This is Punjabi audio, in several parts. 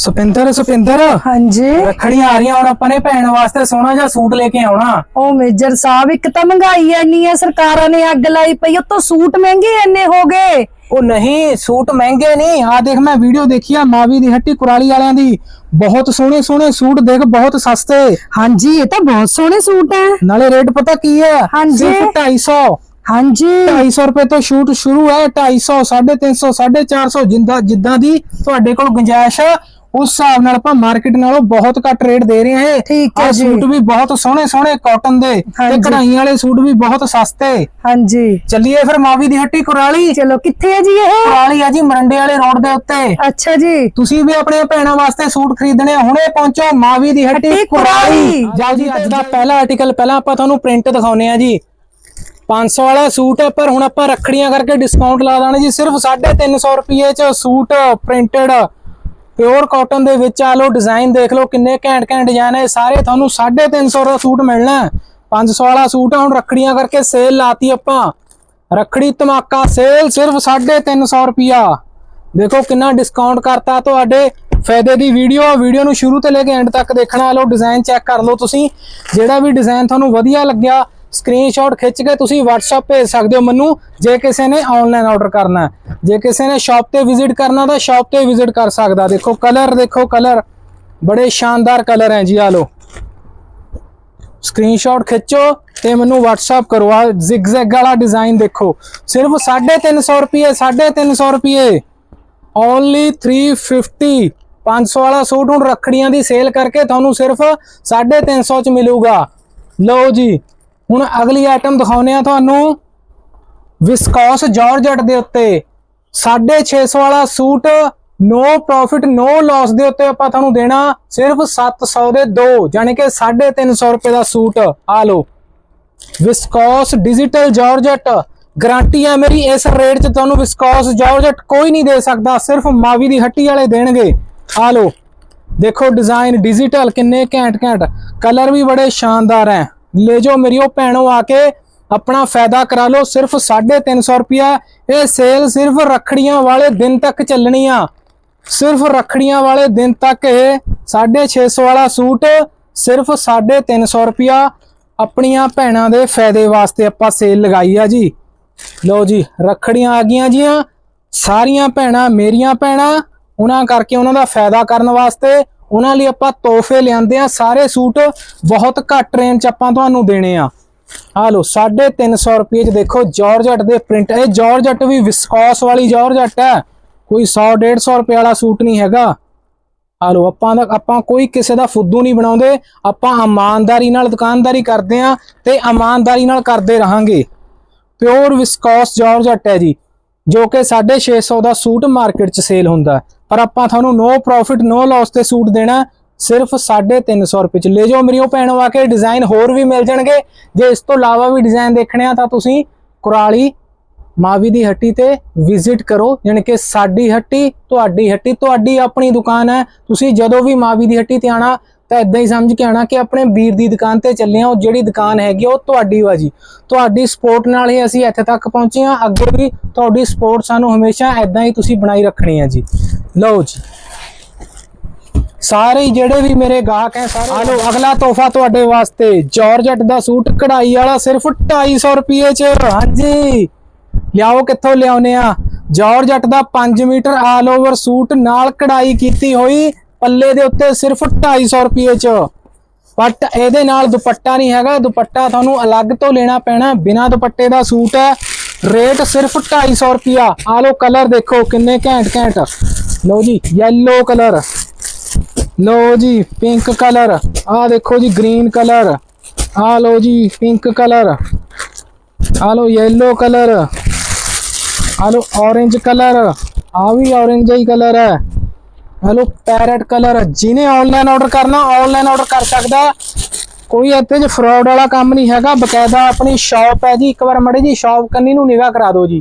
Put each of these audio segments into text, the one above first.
ਸੁਪਿੰਦਰ ਸੁਪਿੰਦਰ। ਹਾਂਜੀ। ਰੱਖੜੀਆਂ ਆ ਰਹੀਆਂ ਹੁਣ ਆਪਾਂ ਨੇ ਭੈਣ ਵਾਸਤੇ ਸੋਹਣਾ ਜਿਹਾ ਸੂਟ ਲੈ ਕੇ ਆਉਣਾ। ਉਹ ਮੇਜਰ ਸਾਹਿਬ ਇੱਕ ਤਾਂ ਮਹਿੰਗਾਈ ਇੰਨੀ ਹੈ ਸਰਕਾਰਾਂ ਨੇ ਅੱਗ ਲਾਈ ਪਈ ਉਹ ਤੋਂ ਸੂਟ ਮਹਿੰਗੇ ਇੰਨੇ ਹੋ ਗਏ। ਉਹ ਨਹੀਂ ਸੂਟ ਮਹਿੰਗੇ ਨਹੀਂ। ਆ ਦੇਖ ਮੈਂ ਵੀਡੀਓ ਦੇਖੀ ਆ ਮਾਵੀ ਦੀ ਹੱਟੀ ਕੁਰਾਲੀ ਵਾਲਿਆਂ ਦੀ। ਬਹੁਤ ਸੋਹਣੇ ਸੋਹਣੇ ਸੂਟ ਦੇਖ ਬਹੁਤ ਸਸਤੇ। ਹਾਂਜੀ ਇਹ ਤਾਂ ਬਹੁਤ ਸੋਹਣੇ ਸੂਟ ਹੈ ਨਾਲੇ ਰੇਟ ਪਤਾ ਕੀ ਹੈ ਹਾਂਜੀ। ਸਿਰਫ 250 ਹਾਂਜੀ। 250 ਰੁਪਏ ਤੋਂ ਸ਼ੂਟ ਸ਼ੁਰੂ ਹੈ। 250 350 450 ਜਿੰਦਾ ਜਿੱਦਾਂ ਦੀ ਤੁਹਾਡੇ ਕੋਲ ਗੁੰਜਾਇਸ਼ ਹੈ ਉਸ ਹਿਸਾਬ ਨਾਲ ਆਪਾਂ ਮਾਰਕੀਟ ਨਾਲੋਂ ਬਹੁਤ ਘੱਟ ਰੇਟ ਦੇ ਰਹੇ ਹਾਂ ਠੀਕ ਹੈ ਜੀ। ਸੂਟ ਵੀ ਬਹੁਤ ਸੋਹਣੇ ਸੋਹਣੇ ਕਾਟਨ ਦੇ ਤੇ। ਕਢਾਈਆਂ ਵਾਲੇ ਸੂਟ ਵੀ ਬਹੁਤ ਸਸਤੇ। ਹਾਂਜੀ। ਚੱਲੀਏ ਫਿਰ ਮਾਵੀ ਦੀ ਹੱਟੀ ਕੁਰਾਲੀ। ਚਲੋ ਕਿੱਥੇ ਹੈ ਜੀ ਇਹ? ਕੁਰਾਲੀ ਆ ਜੀ ਮਰੰਡੇ ਵਾਲੇ ਰੋਡ ਦੇ ਉੱਤੇ। ਅੱਛਾ ਜੀ। ਤੁਸੀਂ ਵੀ ਆਪਣੇ ਭੈਣਾਂ ਵਾਸਤੇ ਸੂਟ ਖਰੀਦਣੇ ਹੁਣੇ ਪਹੁੰਚੋ ਮਾਵੀ ਦੀ ਹੱਟੀ ਕੁਰਾਲੀ। ਜਾਓ ਜੀ ਅੱਜ ਦਾ ਪਹਿਲਾ ਆਰਟੀਕਲ ਪਹਿਲਾਂ ਆਪਾਂ ਤੁਹਾਨੂੰ ਪ੍ਰਿੰਟ ਦਿਖਾਉਨੇ ਆ ਜੀ। 500 ਵਾਲਾ ਸੂਟ ਪਰ ਹੁਣ ਆਪਾਂ ਰੱਖੜੀਆਂ ਕਰਕੇ ਡਿਸਕਾਊਂਟ ਲਾ ਦਾਂਗੇ ਜੀ। ਸਿਰਫ 350 ਰੁਪਏ ਚ ਸੂਟ ਪ੍ਰਿੰਟਡ ਪਿਓਰ ਕਾਟਨ ਦੇ ਵਿੱਚ ਆ ਲੋ ਡਿਜ਼ਾਈਨ ਦੇਖ ਲਓ ਕਿੰਨੇ ਘੈਂਟ ਘੈਂਟ ਡਿਜ਼ਾਈਨ ਹੈ ਸਾਰੇ ਤੁਹਾਨੂੰ 350 ਦਾ ਸੂਟ ਮਿਲਣਾ ਹੈ। 500 ਵਾਲਾ ਸੂਟ ਹੁਣ ਰੱਖੜੀਆਂ ਕਰਕੇ ਸੇਲ ਲਾਤੀ ਆਪਾਂ। ਰੱਖੜੀ ਧਮਾਕਾ ਸੇਲ ਸਿਰਫ 350 ਰੁਪਿਆ ਦੇਖੋ ਕਿੰਨਾ ਡਿਸਕਾਊਂਟ ਕਰਤਾ ਤੁਹਾਡੇ ਫਾਇਦੇ ਦੀ ਵੀਡੀਓ ਵੀਡੀਓ ਨੂੰ ਸ਼ੁਰੂ ਤੋਂ ਲੈ ਕੇ ਐਂਡ ਤੱਕ ਦੇਖਣਾ। ਲਓ ਡਿਜ਼ਾਈਨ ਚੈੱਕ ਕਰ ਲਓ ਤੁਸੀਂ। ਜਿਹੜਾ ਵੀ ਡਿਜ਼ਾਈਨ ਤੁਹਾਨੂੰ ਵਧੀਆ ਲੱਗਿਆ ਸਕਰੀਨਸ਼ਾਟ ਖਿੱਚ ਕੇ ਤੁਸੀਂ WhatsApp ਭੇਜ ਸਕਦੇ ਹੋ ਮੈਨੂੰ, ਜੇ ਕਿਸੇ ਨੇ ਆਨਲਾਈਨ ਆਰਡਰ ਕਰਨਾ ਜੇ ਕਿਸੇ ਨੇ ਸ਼ਾਪ ਤੇ ਵਿਜ਼ਿਟ ਕਰਨਾ ਤਾਂ ਸ਼ਾਪ ਤੇ ਵਿਜ਼ਿਟ ਕਰ ਸਕਦਾ। ਦੇਖੋ ਕਲਰ ਦੇਖੋ ਕਲਰ ਬੜੇ ਸ਼ਾਨਦਾਰ ਕਲਰ ਹੈ ਜੀ, ਆ ਲਓ। ਸਕਰੀਨਸ਼ਾਟ ਖਿੱਚੋ ਤੇ ਮੈਨੂੰ WhatsApp ਕਰੋ। ਆ zigzag ਵਾਲਾ ਡਿਜ਼ਾਈਨ ਦੇਖੋ। ਸਿਰਫ 350 ਰੁਪਏ 350 ਰੁਪਏ। ਓਨਲੀ 350 500 ਵਾਲਾ ਸੂਟ ਹੁਣ ਰੱਖੜੀਆਂ ਦੀ ਸੇਲ ਕਰਕੇ ਤੁਹਾਨੂੰ ਸਿਰਫ 350 ਚ ਮਿਲੂਗਾ। ਲਓ ਜੀ। ਹੁਣ ਅਗਲੀ ਆਈਟਮ ਦਿਖਾਉਨੇ ਆ ਤੁਹਾਨੂੰ। ਵਿਸਕੌਸ ਜਾਰਜਟ ਦੇ ਉੱਤੇ। 650 ਵਾਲਾ suit no profit no loss ਦੇ ਉੱਤੇ ਆਪਾਂ ਤੁਹਾਨੂੰ ਦੇਣਾ। ਸਿਰਫ 700 ਦੇ ਦੋ ਯਾਨੀ ਕਿ 350 ਰੁਪਏ ਦਾ ਸੂਟ। ਆ ਲਓ। ਵਿਸਕੌਸ ਡਿਜੀਟਲ ਜਾਰਜਟ ਗਾਰੰਟੀ ਹੈ ਮੇਰੀ, ਇਸ ਰੇਟ 'ਚ ਤੁਹਾਨੂੰ ਵਿਸਕੌਸ ਜਾਰਜਟ ਕੋਈ ਨਹੀਂ ਦੇ ਸਕਦਾ, ਸਿਰਫ ਮਾਵੀ ਦੀ ਹੱਟੀ ਵਾਲੇ ਦੇਣਗੇ। ਆ ਲਓ। ਦੇਖੋ ਡਿਜ਼ਾਈਨ ਡਿਜੀਟਲ ਕਿੰਨੇ ਘੈਂਟ ਘੈਂਟ ਕਲਰ ਵੀ ਬੜੇ ਸ਼ਾਨਦਾਰ ਹੈ। ਲੈ ਜਾਓ ਮੇਰੀ ਉਹ ਭੈਣੋ ਆ ਕੇ ਆਪਣਾ ਫਾਇਦਾ ਕਰਾ ਲਓ, ਸਿਰਫ 350 ਰੁਪਿਆ ਇਹ ਸੇਲ ਸਿਰਫ ਰੱਖੜੀਆਂ ਵਾਲੇ ਦਿਨ ਤੱਕ ਚੱਲਣੀ ਆ। ਸਿਰਫ ਰੱਖੜੀਆਂ ਵਾਲੇ ਦਿਨ ਤੱਕ ਇਹ 650 ਵਾਲਾ ਸੂਟ ਸਿਰਫ 350 ਰੁਪਿਆ ਆਪਣੀਆਂ ਭੈਣਾਂ ਦੇ ਫਾਇਦੇ ਵਾਸਤੇ ਆਪਾਂ ਸੇਲ ਲਗਾਈ ਆ ਜੀ। ਲਓ ਜੀ, ਰੱਖੜੀਆਂ ਆ ਗਈਆਂ ਜੀਆਂ। ਸਾਰੀਆਂ ਭੈਣਾਂ ਮੇਰੀਆਂ ਭੈਣਾਂ, ਉਹਨਾਂ ਕਰਕੇ ਉਹਨਾਂ ਦਾ ਫਾਇਦਾ ਕਰਨ ਵਾਸਤੇ ਉਹਨਾਂ ਲਈ ਆਪਾਂ ਤੋਹਫੇ ਲਿਆਂਦੇ ਆ, ਸਾਰੇ ਸੂਟ ਬਹੁਤ ਘੱਟ ਰੇਂਜ ਚ ਆਪਾਂ ਤੁਹਾਨੂੰ ਦੇਣੇ ਆ। ਆ ਲਓ 350 ਰੁਪਏ ਚ ਦੇਖੋ ਜਾਰਜਟ ਦੇ ਪ੍ਰਿੰਟ ਇਹ ਜਾਰਜਟ ਵੀ ਵਿਸਕੋਸ ਵਾਲੀ ਜਾਰਜਟ ਹੈ। ਕੋਈ 100 150 ਰੁਪਏ ਵਾਲਾ ਸੂਟ ਨਹੀਂ ਹੈਗਾ। ਆ ਲਓ, ਆਪਾਂ ਦਾ, ਆਪਾਂ ਕੋਈ ਕਿਸੇ ਦਾ ਫੁੱਦੂ ਨਹੀਂ ਬਣਾਉਂਦੇ। ਆਪਾਂ ਇਮਾਨਦਾਰੀ ਨਾਲ ਦੁਕਾਨਦਾਰੀ ਕਰਦੇ ਆ ਤੇ ਇਮਾਨਦਾਰੀ ਨਾਲ ਕਰਦੇ ਰਹਾਂਗੇ। ਪਿਓਰ ਵਿਸਕੋਸ ਜਾਰਜਟ ਹੈ ਜੀ, ਜੋ ਕਿ 650 ਦਾ ਸੂਟ ਮਾਰਕੀਟ 'ਚ ਸੇਲ ਹੁੰਦਾ ਪਰ ਆਪਾਂ ਤੁਹਾਨੂੰ ਨੋ ਪ੍ਰੋਫਿਟ ਨੋ ਲਾਸ ਤੇ ਸੂਟ ਦੇਣਾ ਸਿਰਫ 350 ਰੁਪਏ 'ਚ। ਲੈ ਜਾਓ ਮੇਰੀ ਉਹ ਭੈਣ ਆ ਕੇ ਡਿਜ਼ਾਈਨ ਹੋਰ ਵੀ ਮਿਲ ਜਾਣਗੇ। ਜੇ ਇਸ ਤੋਂ ਇਲਾਵਾ ਵੀ ਡਿਜ਼ਾਈਨ ਦੇਖਣੇ ਆ ਤਾਂ ਤੁਸੀਂ ਕੁਰਾਲੀ ਮਾਵੀ ਦੀ ਹੱਟੀ ਤੇ ਵਿਜ਼ਿਟ ਕਰੋ। ਯਾਨੀ ਕਿ ਸਾਡੀ ਹੱਟੀ, ਤੁਹਾਡੀ ਹੱਟੀ, ਤੁਹਾਡੀ ਆਪਣੀ ਦੁਕਾਨ ਹੈ। ਤੁਸੀਂ ਜਦੋਂ ਵੀ ਮਾਵੀ ਦੀ ਹੱਟੀ ਤੇ ਆਣਾ ਤਾਂ ਇਦਾਂ ਹੀ ਸਮਝ ਕੇ ਆਣਾ ਕਿ ਆਪਣੇ ਵੀਰ ਦੀ ਦੁਕਾਨ ਤੇ ਚੱਲੇ ਆ, ਉਹ ਜਿਹੜੀ ਦੁਕਾਨ ਹੈਗੀ ਉਹ ਤੁਹਾਡੀ ਵਾ ਜੀ ਤੁਹਾਡੀ ਸਪੋਰਟ ਨਾਲ ਹੀ ਅਸੀਂ ਇੱਥੇ ਤੱਕ ਪਹੁੰਚੇ ਆ। ਅੱਗੇ ਵੀ ਤੁਹਾਡੀ ਸਪੋਰਟ ਸਾਨੂੰ ਹਮੇਸ਼ਾ ਇਦਾਂ ਹੀ ਤੁਸੀਂ ਬਣਾਈ ਰੱਖਣੀ ਹੈ ਜੀ। ਲਓ ਜੀ। ਸਾਰੇ ਜਿਹੜੇ ਵੀ ਮੇਰੇ ਗਾਹਕ ਹੈ ਸਾਰੇ ਆ ਲਓ ਅਗਲਾ ਤੋਹਫਾ ਤੁਹਾਡੇ ਵਾਸਤੇ। ਜਾਰਜਟ ਦਾ ਸੂਟ ਕਢਾਈ ਵਾਲਾ ਸਿਰਫ 250 ਰੁਪਏ ਚ। ਹਾਂਜੀ। ਲਿਆਓ ਕਿੱਥੋਂ ਲਿਆਉਨੇ ਆ? ਜਾਰਜਟ ਦਾ 5 ਮੀਟਰ ਆਲ ਓਵਰ ਸੂਟ ਨਾਲ ਕਢਾਈ ਕੀਤੀ ਹੋਈ ਪੱਲੇ ਦੇ ਉੱਤੇ ਸਿਰਫ 250 ਰੁਪਏ ਚ। ਬਟ ਇਹਦੇ ਨਾਲ ਦੁਪੱਟਾ ਨਹੀਂ ਹੈਗਾ। ਦੁਪੱਟਾ ਤੁਹਾਨੂੰ ਅਲੱਗ ਤੋਂ ਲੈਣਾ ਪੈਣਾ। ਬਿਨਾ ਦੁਪੱਟੇ ਦਾ ਸੂਟ ਹੈ। ਰੇਟ ਸਿਰਫ 250 ਰੁਪਿਆ ਆ ਲਓ ਕਲਰ ਦੇਖੋ ਕਿੰਨੇ ਘੈਂਟ ਘੈਂਟ ਲਓ ਜੀ, yellow ਕਲਰ ਲਓ ਜੀ ਪਿੰਕ ਕਲਰ ਆ ਦੇਖੋ ਜੀ ਗ੍ਰੀਨ ਕਲਰ ਆ ਲਓ ਜੀ ਪਿੰਕ ਕਲਰ ਆ ਲਓ, yellow ਕਲਰ ਆ ਲਓ, orange ਕਲਰ ਆ ਵੀ orange ਹੀ ਕਲਰ ਹੈ। ਹਲੋ ਪੈਰਟ ਕਲਰ ਜਿਹਨੇ ਆਨਲਾਈਨ ਆਰਡਰ ਕਰਨਾ ਆਨਲਾਈਨ ਆਰਡਰ ਕਰ ਸਕਦਾ ਕੋਈ ਇੱਥੇ ਚ ਫਰਾਡ ਵਾਲਾ ਕੰਮ ਨਹੀਂ ਹੈਗਾ। ਬਕਾਇਦਾ ਆਪਣੀ ਸ਼ਾਪ ਹੈ ਜੀ। ਇੱਕ ਵਾਰ ਮੜੇ ਜੀ ਸ਼ਾਪ ਕੰਨੀ ਨੂੰ ਨਿਗਾਹ ਕਰਾ ਦਿਓ ਜੀ।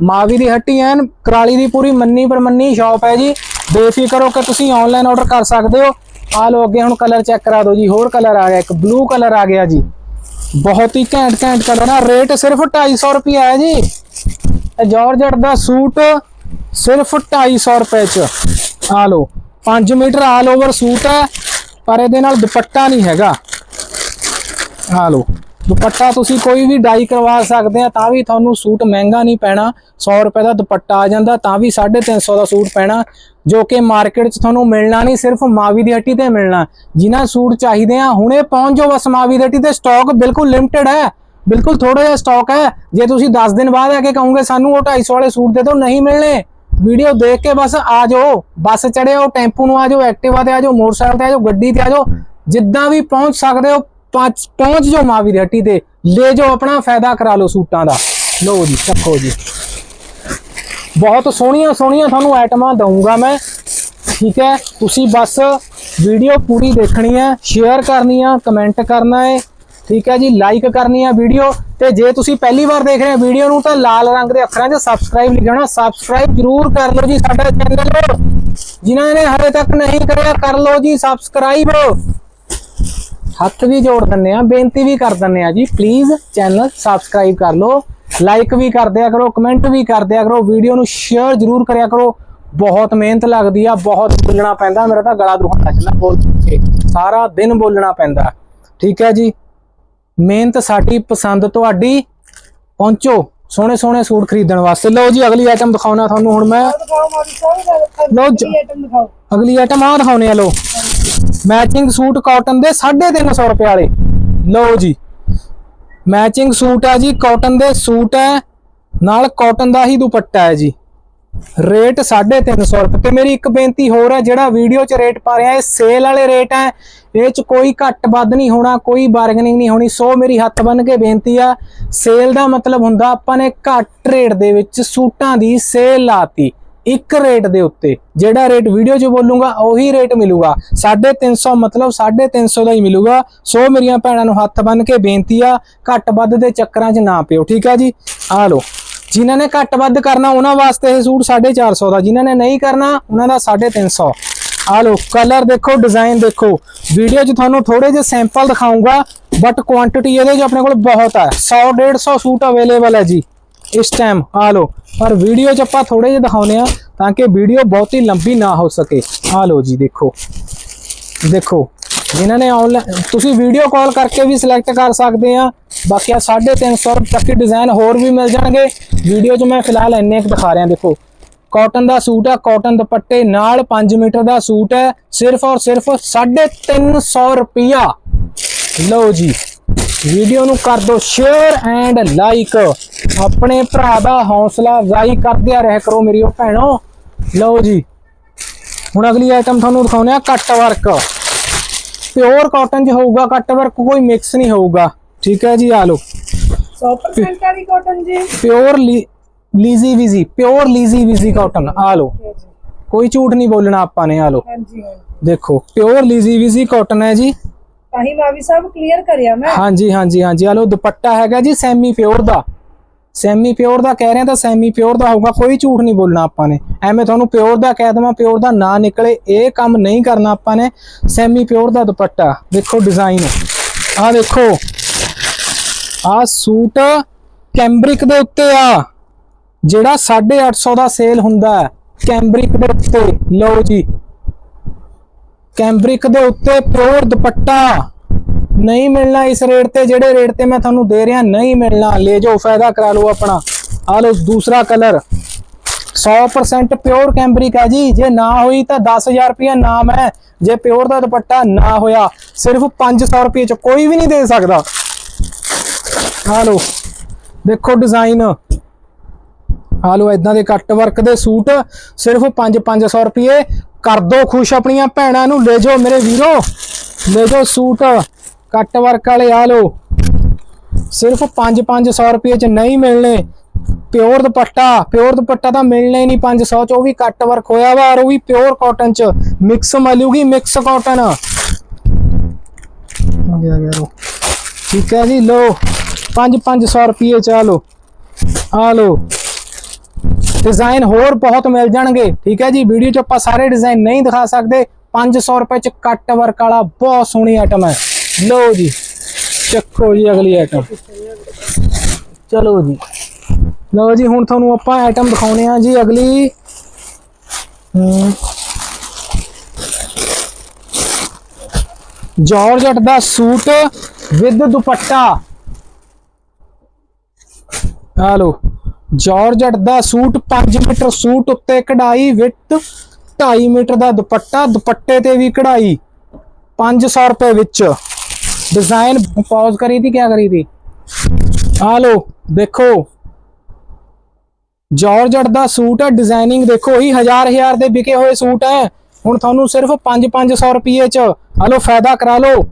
ਮਾਵੀ ਦੀ ਹੱਟੀ ਐਨ, ਕਰਾਲੀ ਦੀ ਪੂਰੀ ਮੰਨੀ ਪਰਮੰਨੀ ਸ਼ਾਪ ਹੈ ਜੀ। ਬੇਫਿਕਰ ਹੋ ਕੇ ਤੁਸੀਂ ਆਨਲਾਈਨ ਆਰਡਰ ਕਰ ਸਕਦੇ ਹੋ। ਆ ਲੋ ਅੱਗੇ ਹੁਣ ਕਲਰ ਚੈੱਕ ਕਰਾ ਦਿਓ ਜੀ, ਹੋਰ ਕਲਰ ਆ ਗਿਆ, ਇੱਕ ਬਲੂ ਕਲਰ ਆ ਗਿਆ ਜੀ। ਬਹੁਤ ਹੀ ਘੈਂਟ ਘੈਂਟ ਕਲਰ ਆ। ਰੇਟ ਸਿਰਫ 250 ਰੁਪਏ ਹੈ ਜੀ। ਇਹ ਜਾਰਜਟ ਦਾ ਸੂਟ ਸਿਰਫ 250 ਰੁਪਏ ਚ। ਆ ਲੋ 5 ਮੀਟਰ ਆਲ ਓਵਰ ਸੂਟ ਹੈ, ਪਰ ਇਹਦੇ ਨਾਲ ਦੁਪੱਟਾ ਨਹੀਂ ਹੈਗਾ। ਆ ਲਓ। ਦੁਪੱਟਾ ਤੁਸੀਂ ਕੋਈ ਵੀ ਡਾਈ ਕਰਵਾ ਸਕਦੇ ਆ, ਤਾਂ ਵੀ ਤੁਹਾਨੂੰ ਸੂਟ ਮਹਿੰਗਾ ਨਹੀਂ ਪੈਣਾ। 100 ਰੁਪਏ ਦਾ ਦੁਪੱਟਾ ਆ ਜਾਂਦਾ, ਤਾਂ ਵੀ 350 ਦਾ ਸੂਟ ਪੈਣਾ, ਜੋ ਕਿ ਮਾਰਕੀਟ 'ਚ ਤੁਹਾਨੂੰ ਮਿਲਣਾ ਨਹੀਂ, ਸਿਰਫ ਮਾਵੀ ਦੀ ਹੱਟੀ ਤੇ ਮਿਲਣਾ। ਜਿਨ੍ਹਾਂ ਸੂਟ ਚਾਹੀਦੇ ਆ, ਹੁਣੇ ਪਹੁੰਚ ਜਾਓ ਬਸ ਮਾਵੀ ਦੀ ਹੱਟੀ ਤੇ। ਸਟਾਕ ਬਿਲਕੁਲ ਲਿਮਟਿਡ ਹੈ, ਬਿਲਕੁਲ ਥੋੜਾ ਜਿਹਾ ਸਟਾਕ ਹੈ। ਜੇ ਤੁਸੀਂ 10 ਦਿਨ ਬਾਅਦ ਆ ਕੇ ਕਹੋਗੇ, ਸਾਨੂੰ ਉਹ 250 ਵਾਲੇ ਸੂਟ ਦੇ ਦਿਓ, ਨਹੀਂ ਮਿਲਣੇ। ਵੀਡੀਓ ਦੇਖ ਕੇ ਬਸ ਆ ਜਾਓ, ਬੱਸ ਚੜਿਓ ਟੈਂਪੂ ਨੂੰ ਆ ਜਾਓ, ਐਕਟਿਵਾ ਤੇ ਆ ਜਾਓ, ਮੋਟਰਸਾਈਕਲ ਤੇ ਆ ਜਾਓ, ਗੱਡੀ ਤੇ ਆ ਜਾਓ, ਜਿੱਦਾਂ ਵੀ ਪਹੁੰਚ ਸਕਦੇ ਹੋ ਪਹੁੰਚ ਪਹੁੰਚ ਜਾਓ ਮਾਵੀ ਦੀ ਹੱਟੀ ਤੇ, ਲੈ ਜਾਓ ਆਪਣਾ ਫਾਇਦਾ ਕਰਾ ਲਓ ਸੂਟਾਂ ਦਾ। ਲਓ ਜੀ, ਚੱਕੋ ਜੀ। ਬਹੁਤ ਸੋਹਣੀਆਂ ਸੋਹਣੀਆਂ ਤੁਹਾਨੂੰ ਆਈਟਮਾਂ ਦਊਂਗਾ ਮੈਂ। ਠੀਕ ਹੈ, ਤੁਸੀਂ ਬਸ ਵੀਡੀਓ ਪੂਰੀ ਦੇਖਣੀ ਹੈ, ਸ਼ੇਅਰ ਕਰਨੀ ਆ, ਕਮੈਂਟ ਕਰਨਾ ਹੈ। ਠੀਕ ਹੈ ਜੀ, ਲਾਈਕ ਕਰਨੀ ਹੈ ਵੀਡੀਓ। ਤੇ ਜੇ ਤੁਸੀਂ ਪਹਿਲੀ ਵਾਰ ਦੇਖ ਰਹੇ ਹੋ ਵੀਡੀਓ ਨੂੰ, ਤਾਂ ਲਾਲ ਰੰਗ ਦੇ ਅੱਖਰਾਂ 'ਚ ਸਬਸਕ੍ਰਾਈਬ ਲਿਖਣਾ ਸਬਸਕ੍ਰਾਈਬ ਜ਼ਰੂਰ ਕਰ ਲਓ ਜੀ ਸਾਡਾ ਚੈਨਲ ਜਿਨ੍ਹਾਂ ਨੇ ਹਲੇ ਤੱਕ ਨਹੀਂ ਕਰਿਆ, ਕਰ ਲਓ ਜੀ ਸਬਸਕ੍ਰਾਈਬ ਹੱਥ ਵੀ ਜੋੜ ਦਿੰਨੇ ਆ ਬੇਨਤੀ ਵੀ ਕਰ ਦਿੰਨੇ ਆ ਜੀ ਪਲੀਜ਼ ਚੈਨਲ ਸਬਸਕ੍ਰਾਈਬ ਕਰ ਲਓ ਲਾਈਕ ਵੀ ਕਰ ਦਿਆ ਕਰੋ ਕਮੈਂਟ ਵੀ ਕਰ ਦਿਆ ਕਰੋ ਵੀਡੀਓ ਨੂੰ ਸ਼ੇਅਰ ਜ਼ਰੂਰ ਕਰਿਆ ਕਰੋ। ਬਹੁਤ ਮਿਹਨਤ ਲੱਗਦੀ ਆ, ਬਹੁਤ ਬੋਲਣਾ ਪੈਂਦਾ, ਮੇਰਾ ਤਾਂ ਗਲਾ ਦੁਖਣ ਲੱਗ ਜਾਂਦਾ ਬੋਲ ਕੇ। ਸਾਰਾ ਦਿਨ ਬੋਲਣਾ ਪੈਂਦਾ। ਠੀਕ ਹੈ ਜੀ, ਮਿਹਨਤ ਸਾਡੀ, ਪਸੰਦ ਤੁਹਾਡੀ। ਪਹੁੰਚੋ। ਸੋਹਣੇ ਸੋਹਣੇ ਸੂਟ ਖਰੀਦਣ ਵਾਸਤੇ। ਲਓ ਜੀ, ਅਗਲੀ ਆਈਟਮ ਦਿਖਾਉਣਾ ਤੁਹਾਨੂੰ ਹੁਣ ਮੈਂ। ਲਓ ਅਗਲੀ ਆਈਟਮ ਆ ਦਿਖਾਉਣੇ ਆ ਲੋ ਮੈਚਿੰਗ ਸੂਟ ਕਾਟਨ ਦੇ 350 ਰੁਪਏ ਵਾਲੇ। ਲਓ ਜੀ ਮੈਚਿੰਗ ਸੂਟ ਆ ਜੀ ਕਾਟਨ ਦੇ ਸੂਟ ਹੈ, ਨਾਲ ਕਾਟਨ ਦਾ ਹੀ ਦੁਪੱਟਾ ਹੈ ਜੀ। ਰੇਟ 350 ਰੁਪਏ। ਤੇ ਮੇਰੀ ਇੱਕ ਬੇਨਤੀ ਹੋਰ ਹੈ, ਜਿਹੜਾ ਵੀਡੀਓ 'ਚ ਰੇਟ ਪਾ ਰਿਹਾ, ਇਹ ਸੇਲ ਵਾਲੇ ਰੇਟ ਹੈ। ਇਹ 'ਚ ਕੋਈ ਘੱਟ ਵੱਧ ਨਹੀਂ ਹੋਣਾ, ਕੋਈ ਬਾਰਗਨਿੰਗ ਨਹੀਂ ਹੋਣੀ। ਸੋ ਮੇਰੀ ਹੱਥ ਬੰਨ ਕੇ ਬੇਨਤੀ ਆ, ਸੇਲ ਦਾ ਮਤਲਬ ਹੁੰਦਾ ਆਪਾਂ ਨੇ ਘੱਟ ਰੇਟ ਦੇ ਵਿੱਚ ਸੂਟਾਂ ਦੀ ਸੇਲ ਲਾਤੀ, ਇੱਕ ਰੇਟ ਦੇ ਉੱਤੇ। ਜਿਹੜਾ ਰੇਟ ਵੀਡੀਓ 'ਚ ਬੋਲੂਗਾ, ਉਹੀ ਰੇਟ ਮਿਲੂਗਾ। 350 ਮਤਲਬ 350 ਦਾ ਹੀ ਮਿਲੂਗਾ। ਸੋ ਮੇਰੀਆਂ ਭੈਣਾਂ ਨੂੰ ਹੱਥ ਬੰਨ ਕੇ ਬੇਨਤੀ ਆ, ਘੱਟ ਵੱਧ ਦੇ ਚੱਕਰਾਂ 'ਚ ਨਾ ਪਿਓ। ਠੀਕ ਆ ਜੀ? ਆ ਲਓ। ਜਿਨ੍ਹਾਂ ਨੇ ਘੱਟ ਵੱਧ ਕਰਨਾ ਉਹਨਾਂ ਵਾਸਤੇ ਇਹ ਸੂਟ 450 ਦਾ, ਜਿਨ੍ਹਾਂ ਨੇ ਨਹੀਂ ਕਰਨਾ ਉਹਨਾਂ ਦਾ 350 ਆ ਲਓ ਕਲਰ ਦੇਖੋ ਡਿਜ਼ਾਈਨ ਦੇਖੋ। ਵੀਡੀਓ 'ਚ ਤੁਹਾਨੂੰ ਥੋੜੇ ਜਿਹੇ ਸੈਂਪਲ ਦਿਖਾਉਂਗਾ ਬਟ ਕੁਆਂਟੀਟੀ ਇਹਦੇ 'ਚ ਆਪਣੇ ਕੋਲ ਬਹੁਤ ਹੈ 100 150 ਸੂਟ ਅਵੇਲੇਬਲ ਹੈ ਜੀ, ਇਸ ਟਾਈਮ ਆ ਲਓ। ਪਰ ਵੀਡੀਓ 'ਚ ਆਪਾਂ ਥੋੜੇ ਜਿਹੇ ਦਿਖਾਉਨੇ ਆ ਤਾਂ ਕਿ ਵੀਡੀਓ ਬਹੁਤੀ ਲੰਬੀ ਨਾ ਹੋ ਸਕੇ। ਆ ਲਓ ਜੀ, ਦੇਖੋ। ਦੇਖੋ ਜਿਨ੍ਹਾਂ ਨੇ ਆਨਲਾਈਨ ਤੁਸੀਂ ਵੀਡੀਓ ਕਾਲ ਕਰਕੇ ਵੀ ਸਿਲੈਕਟ ਕਰ ਸਕਦੇ ਆ। ਬਾਕੀ ਆ 350 ਰੁਪਏ ਤੱਕ ਦੇ ਡਿਜ਼ਾਈਨ ਹੋਰ ਵੀ ਮਿਲ ਜਾਣਗੇ। ਵੀਡੀਓ 'ਚ ਮੈਂ ਫਿਲਹਾਲ ਇੰਨੇ ਕੁ ਦਿਖਾ ਰਿਹਾ, ਦੇਖੋ। ਕਾਟਨ ਦਾ ਸੂਟ ਆ ਕਾਟਨ ਦੁਪੱਟੇ, ਨਾਲ 5 ਮੀਟਰ ਦਾ ਸੂਟ ਹੈ। ਸਿਰਫ ਔਰ ਸਿਰਫ 350 ਰੁਪਿਆ ਲਓ ਜੀ ਵੀਡੀਓ ਨੂੰ ਕਰ ਦਿਓ ਸ਼ੇਅਰ ਐਂਡ ਲਾਈਕ ਆਪਣੇ ਭਰਾ ਦਾ ਹੌਸਲਾ ਅਫਜ਼ਾਈ ਕਰਦਿਆ ਰਹਿ ਕਰੋ ਮੇਰੀ ਉਹ ਭੈਣੋ। ਲਓ ਜੀ, ਹੁਣ ਅਗਲੀ ਆਈਟਮ ਤੁਹਾਨੂੰ ਦਿਖਾਉਨੇ ਆ ਕੱਟ ਵਰਕ ਪਿਓਰ ਕਾਟਨ 'ਚ ਹੋਊਗਾ ਕੱਟ ਵਰਕ ਕੋਈ ਮਿਕਸ ਨਹੀਂ ਹੋਊਗਾ। ਠੀਕ ਹੈ ਜੀ ਆ ਲਓ। 100% ਵਾਲੀ ਕਾਟਨ ਜੀ। ਪਿਓਰ ਲੀਜ਼ੀ ਵੀਜ਼ੀ ਪਿਓਰ ਲੀਜ਼ੀ ਵੀਜ਼ੀ ਕਾਟਨ ਆ ਲਓ। ਕੋਈ ਝੂਠ ਨਹੀਂ ਬੋਲਣਾ ਆਪਾਂ ਨੇ ਆ ਲਓ। ਹਾਂਜੀ ਹਾਂਜੀ। ਦੇਖੋ ਪਿਓਰ ਲੀਜ਼ੀ ਵੀਜ਼ੀ ਕਾਟਨ ਹੈ ਜੀ। ਤਾਂ ਹੀ ਮਾਵੀ ਸਾਹਿਬ ਕਲੀਅਰ ਕਰਿਆ ਮੈਂ। ਹਾਂਜੀ ਹਾਂਜੀ ਹਾਂਜੀ ਆ ਲਓ ਦੁਪੱਟਾ ਹੈਗਾ ਜੀ ਸੈਮੀ ਪਿਓਰ ਦਾ। ਸੈਮੀ ਪਿਓਰ ਦਾ ਕਹਿ ਰਹੇ ਤਾਂ ਸੈਮੀ ਪਿਓਰ ਦਾ ਹੋਊਗਾ, ਕੋਈ ਝੂਠ ਨਹੀਂ ਬੋਲਣਾ ਆਪਾਂ ਨੇ। ਐਵੇਂ ਤੁਹਾਨੂੰ ਪਿਓਰ ਦਾ ਕਹਿ ਦਵਾਂ, ਪਿਓਰ ਦਾ ਨਾ ਨਿਕਲੇ, ਇਹ ਕੰਮ ਨਹੀਂ ਕਰਨਾ ਆਪਾਂ ਨੇ, ਸੈਮੀ ਪਿਓਰ ਦਾ ਦੁਪੱਟਾ। ਦੇਖੋ ਡਿਜ਼ਾਈਨ ਆਹ ਦੇਖੋ। ਆਹ ਸੂਟ ਕੈਂਬਰਿਕ ਦੇ ਉੱਤੇ ਆ। ਜਿਹੜਾ 850 ਦਾ ਸੇਲ ਹੁੰਦਾ ਹੈ, ਕੈਂਬਰਿਕ ਦੇ ਉੱਤੇ। ਲਓ ਜੀ। ਕੈਂਬਰਿਕ ਦੇ ਉੱਤੇ ਪਿਓਰ ਦੁਪੱਟਾ। ਨਹੀਂ ਮਿਲਣਾ ਇਸ ਰੇਟ ਤੇ, ਜਿਹੜੇ ਰੇਟ ਤੇ ਮੈਂ ਤੁਹਾਨੂੰ ਦੇ ਰਿਹਾ, ਨਹੀਂ ਮਿਲਣਾ। ਲੈ ਜਾਓ, ਫਾਇਦਾ ਕਰਾ ਲਓ ਆਪਣਾ। ਆ ਲਓ ਦੂਸਰਾ ਕਲਰ। 100% ਪਿਓਰ ਕੈਂਬਰਿਕ ਹੈ ਜੀ। ਜੇ ਨਾ ਹੋਈ ਤਾਂ 10000 ਰੁਪਇਆ ਨਾਮ ਹੈ। ਜੇ ਪਿਓਰ ਦਾ ਦੁਪੱਟਾ ਨਾ ਹੋਇਆ, ਸਿਰਫ 500 ਰੁਪਏ ਚ ਕੋਈ ਵੀ ਨਹੀਂ ਦੇ ਸਕਦਾ। ਆ ਲਓ, ਦੇਖੋ ਡਿਜ਼ਾਈਨ ਆ ਲਓ ਇਦਾਂ ਦੇ ਕੱਟ ਵਰਕ ਦੇ ਸੂਟ, ਸਿਰਫ 5-500 ਰੁਪਏ ਕਰ ਦੋ ਖੁਸ਼ ਆਪਣੀਆਂ ਭੈਣਾਂ ਨੂੰ। ਲੈ ਜਾਓ ਮੇਰੇ ਵੀਰੋ। ਲੈ ਜਾਓ ਸੂਟ। ਕੱਟ ਵਰਕ ਵਾਲੇ ਆ ਲਓ। ਸਿਰਫ 5-500 ਰੁਪਏ ਚ ਨਹੀਂ ਮਿਲਣੇ। ਪਿਓਰ ਦੁਪੱਟਾ ਪਿਓਰ ਦੁਪੱਟਾ ਤਾਂ ਮਿਲਣਾ ਹੀ ਨਹੀਂ 500 ਚ, ਉਹ ਵੀ ਕੱਟ ਵਰਕ ਹੋਇਆ ਵਾ ਔਰ ਉਹ ਵੀ ਪਿਓਰ ਕਾਟਨ ਚ। ਮਿਕਸ ਮਿਲੂਗੀ ਮਿਕਸ ਕਾਟਨ ਗਿਆ ਗਿਆ ਲਓ ਠੀਕ ਹੈ ਜੀ, ਲਓ 5-500 ਰੁਪਏ ਚ ਆ ਲਓ। ਆ ਲਓ। ਡਿਜ਼ਾਈਨ ਹੋਰ ਬਹੁਤ ਮਿਲ ਜਾਣਗੇ। ਠੀਕ ਹੈ ਜੀ ਵੀਡੀਓ 'ਚ ਆਪਾਂ ਸਾਰੇ ਡਿਜ਼ਾਈਨ ਨਹੀਂ ਦਿਖਾ ਸਕਦੇ। 500 ਰੁਪਏ 'ਚ ਕੱਟ ਵਰਕ ਵਾਲਾ ਬਹੁਤ ਸੋਹਣੀ ਆਈਟਮ ਹੈ। ਲਓ ਜੀ ਚੱਕੋ ਜੀ ਅਗਲੀ ਆਈਟਮ ਚਲੋ ਜੀ। ਲਓ ਜੀ ਹੁਣ ਤੁਹਾਨੂੰ ਆਪਾਂ ਆਈਟਮ ਦਿਖਾਉਣੇ ਆ ਜੀ ਅਗਲੀ। ਹਮ, ਜਾਰਜਟ ਦਾ ਸੂਟ ਵਿਦ ਦੁਪੱਟਾ। ਆ ਲੋ ਜਾਰਜਟ ਦਾ ਸੂਟ 5 ਮੀਟਰ ਸੂਟ ਉੱਤੇ ਕਢਾਈ ਵਿਦ 2.5 ਮੀਟਰ ਦਾ ਦੁਪੱਟਾ। ਦੁਪੱਟੇ ਤੇ ਵੀ ਕਢਾਈ। 500 ਰੁਪਏ ਵਿੱਚ। ਡਿਜ਼ਾਈਨ ਪੌਜ਼ ਕਰੀ ਥੀ ਕਿਆ ਕਰੀ ਥੀ ਆ ਲੋ ਦੇਖੋ। ਜਾਰਜਟ ਦਾ ਸੂਟ ਹੈ ਡਿਜ਼ਾਈਨਿੰਗ ਦੇਖੋ ਹੀ ਹਜ਼ਾਰ ਹਜ਼ਾਰ ਦੇ ਵਿਕੇ ਹੋਏ ਸੂਟ ਹੈ ਹੁਣ ਤੁਹਾਨੂੰ ਸਿਰਫ 5-500 ਰੁਪਏ ਚ, ਆ ਲੋ ਫਾਇਦਾ ਕਰਾ ਲੋ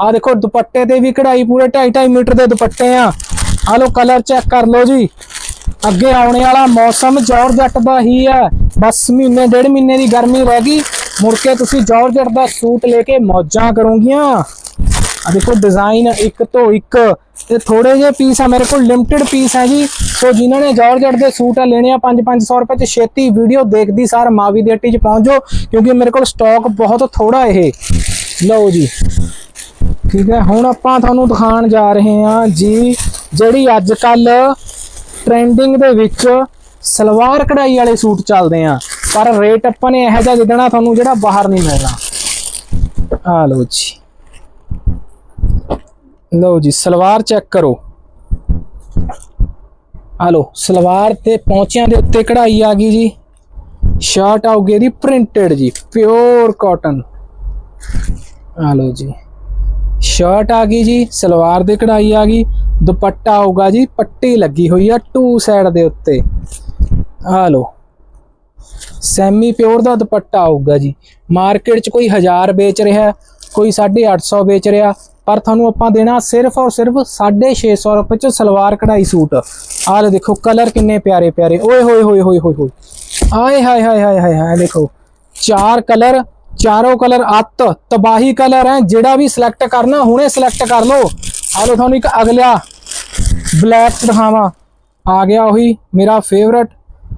ਆ ਦੇਖੋ, ਦੁਪੱਟੇ ਤੇ ਵੀ ਕਢਾਈ, ਪੂਰੇ 2.5 ਮੀਟਰ ਦੇ ਦੁਪੱਟੇ ਆ। ਆ ਲੋ ਕਲਰ ਚੈੱਕ ਕਰ ਲੋ ਜੀ। ਅੱਗੇ ਆਉਣੇ ਵਾਲਾ ਮੌਸਮ ਜਾਰਜਟ ਦਾ ਹੀ ਹੈ ਬਸ ਮਹੀਨੇ, ਡੇਢ ਮਹੀਨੇ ਦੀ ਗਰਮੀ ਰਹਿ ਗਈ। ਮੁੜ ਕੇ ਤੁਸੀਂ ਜਾਰਜਟ ਦਾ ਸੂਟ ਲੈ ਕੇ ਮੌਜਾਂ ਕਰੋਗੀਆਂ। ਆ ਦੇਖੋ ਡਿਜ਼ਾਈਨ ਇੱਕ ਤੋਂ ਇੱਕ। ਤੇ ਥੋੜੇ ਜਿਹੇ ਪੀਸ ਆ, ਮੇਰੇ ਕੋਲ ਲਿਮਟਿਡ ਪੀਸ ਹੈ ਜੀ। ਸੋ ਜਿਨ੍ਹਾਂ ਨੇ ਜਾਰਜਟ ਦੇ ਸੂਟ ਆ, ਲੈਣੇ ਆ 5-500 ਰੁਪਏ ਚ ਛੇਤੀ ਵੀਡੀਓ ਦੇਖਦੀ ਸਾਰ ਮਾਵੀ ਦੀ ਹੱਟੀ ਚ ਪਹੁੰਚ ਜਾਓ, ਕਿਉਂਕਿ ਮੇਰੇ ਕੋਲ ਸਟਾਕ ਬਹੁਤ ਥੋੜਾ ਇਹ। ਲਓ ਜੀ। ਠੀਕ ਹੈ, ਹੁਣ ਆਪਾਂ ਤੁਹਾਨੂੰ ਦਿਖਾਉਣ ਜਾ ਰਹੇ ਹਾਂ ਜੀ, ਜਿਹੜੀ ਅੱਜ ਕੱਲ ਟ੍ਰੈਂਡਿੰਗ ਦੇ ਵਿੱਚ ਸਲਵਾਰ ਕਢਾਈ ਵਾਲੇ ਸੂਟ ਚੱਲਦੇ ਆ। ਪਰ ਰੇਟ ਆਪਾਂ ਨੇ ਇਹੋ ਜਿਹਾ ਦੇ ਤੁਹਾਨੂੰ ਜਿਹੜਾ ਬਾਹਰ ਨਹੀਂ ਮਿਲਣਾ। ਆ ਲਓ ਜੀ। ਲਓ ਜੀ, ਸਲਵਾਰ ਚੈੱਕ ਕਰੋ। ਆ ਲਓ, ਸਲਵਾਰ ਤੇ ਪੌਂਚਿਆਂ ਦੇ ਉੱਤੇ ਕਢਾਈ ਆ ਗਈ ਜੀ। ਸ਼ਰਟ ਆਉਗੀ ਇਹਦੀ ਪ੍ਰਿੰਟਡ ਜੀ ਪਿਓਰ ਕਾਟਨ ਆ ਲਓ ਜੀ ਸ਼ਰਟ ਆ ਗਈ ਜੀ, ਸਲਵਾਰ ਦੇ ਕਢਾਈ ਆ ਗਈ। ਦੁਪੱਟਾ ਆਊਗਾ ਜੀ, ਪੱਟੀ ਲੱਗੀ ਹੋਈ ਆ ਟੂ ਸਾਈਡ ਦੇ ਉੱਤੇ। ਆ ਲਓ ਸੈਮੀ ਪਿਓਰ ਦਾ ਦੁਪੱਟਾ ਆਊਗਾ ਜੀ। ਮਾਰਕੀਟ 'ਚ ਕੋਈ 1000 ਵੇਚ ਰਿਹਾ, ਕੋਈ 850 ਵੇਚ ਰਿਹਾ। ਪਰ ਤੁਹਾਨੂੰ ਆਪਾਂ ਦੇਣਾ ਸਿਰਫ ਔਰ ਸਿਰਫ 650 ਰੁਪਏ 'ਚ ਸਲਵਾਰ ਕਢਾਈ ਸੂਟ। ਆਹ ਲੈ ਦੇਖੋ, ਕਲਰ ਕਿੰਨੇ ਪਿਆਰੇ ਪਿਆਰੇ। ਓਏ ਹੋਏ ਹੋਏ ਹੋਏ ਹੋਏ ਹੋਏ। ਆਏ ਹਾਏ ਹਾਏ ਹਾਏ ਹਾਏ ਹਾਏ, ਦੇਖੋ। ਚਾਰ ਕਲਰ, ਚਾਰੋਂ ਕਲਰ ਅੱਤ, ਤਬਾਹੀ ਕਲਰ ਹੈ। ਜਿਹੜਾ ਵੀ ਸਿਲੈਕਟ ਕਰਨਾ, ਹੁਣੇ ਸਿਲੈਕਟ ਕਰ ਲਓ। ਆ ਲਓ ਤੁਹਾਨੂੰ ਇੱਕ ਅਗਲਾ ਬਲੈਕ ਦਿਖਾਵਾਂ। ਆ ਗਿਆ ਉਹੀ ਮੇਰਾ ਫੇਵਰਟ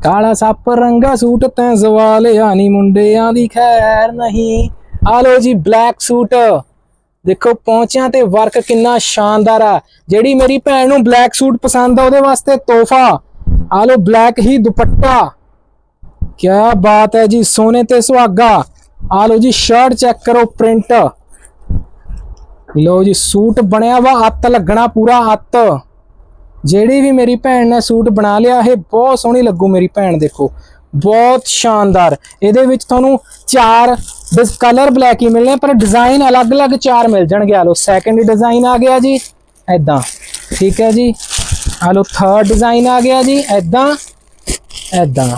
ਕਾਲਾ ਸੱਪ ਰੰਗਾ ਸੂਟ ਤੈਂ ਜ਼ਵਾਲਿਆ ਨੀ ਮੁੰਡਿਆਂ ਦੀ ਖੈਰ ਨਹੀਂ। ਆ ਲਓ ਜੀ ਬਲੈਕ ਸੂਟ। ਦੇਖੋ ਪਹੁੰਚਿਆ ਤੇ ਵਰਕ ਕਿੰਨਾ ਸ਼ਾਨਦਾਰ ਆ। ਜਿਹੜੀ ਮੇਰੀ ਭੈਣ ਨੂੰ ਬਲੈਕ ਸੂਟ ਪਸੰਦ ਆ, ਉਹਦੇ ਵਾਸਤੇ ਤੋਹਫਾ। ਆ ਲਓ ਬਲੈਕ ਹੀ ਦੁਪੱਟਾ। ਕੀ ਬਾਤ ਹੈ ਜੀ, ਸੋਨੇ ਤੇ ਸੁਹਾਗਾ। ਆ ਲਓ ਜੀ ਸ਼ਰਟ ਚੈੱਕ ਕਰੋ ਪ੍ਰਿੰਟ ਲਓ ਜੀ, ਸੂਟ ਬਣਿਆ ਵਾ, ਅੱਤ ਲੱਗਣਾ ਪੂਰਾ ਅੱਤ। ਜਿਹੜੀ ਵੀ ਮੇਰੀ ਭੈਣ ਨੇ ਸੂਟ ਬਣਾ ਲਿਆ, ਇਹ ਬਹੁਤ ਸੋਹਣੀ ਲੱਗੂ ਮੇਰੀ ਭੈਣ, ਦੇਖੋ। ਬਹੁਤ ਸ਼ਾਨਦਾਰ। ਇਹਦੇ ਵਿੱਚ ਤੁਹਾਨੂੰ ਚਾਰ ਡਿਸ ਕਲਰ ਬਲੈਕ ਹੀ ਮਿਲਨੇ ਪਰ ਡਿਜ਼ਾਈਨ ਅਲੱਗ-ਅਲੱਗ ਚਾਰ ਮਿਲ ਜਾਣਗੇ। ਆ ਲਓ ਸੈਕੰਡ ਡਿਜ਼ਾਈਨ ਆ ਗਿਆ ਜੀ ਐਦਾਂ ਠੀਕ ਹੈ ਜੀ? ਆ ਲਓ ਥਰਡ ਡਿਜ਼ਾਈਨ ਆ ਗਿਆ ਜੀ ਐਦਾਂ ਐਦਾਂ